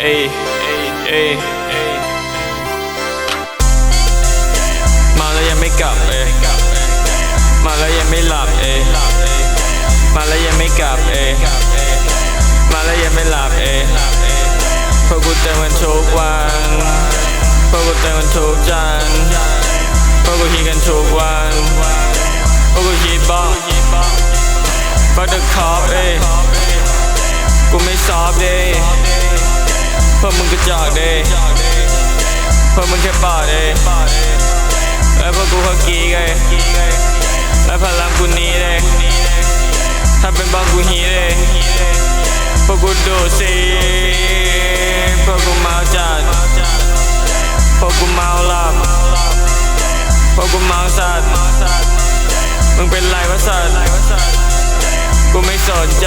เอ้ยเอ้ยมาแล้วยังไม่กลับเอ้ยมาแล้วยังไม่หลับเอ้ยมาแล้วยังไม่กลับเอ้ยมาแล้วยังไม่หลับเอ้ยเพราะกูเติมมันทุกวันเพราะกูเติมมันทุกจันทร์เพราะกูฮิตกันทุกวันเพราะกูฮิตบ้องบัตเตอร์คอปเอ้ยกูไม่ซอฟเด้ พราะมึงกระจอกเด้เพราะมึงแค่ปอดเด้แล้วพวกกูเขากีไงแล้วพลังกูนี้เด้ถ้าเป็นบ้องกูฮีเด้พวกกูดูสิพวกกูเมาจัดพวกกูเมาหลับพวกกูเมาสัตว์มึงเป็นไรวะสัตว์กูไม่สนใจ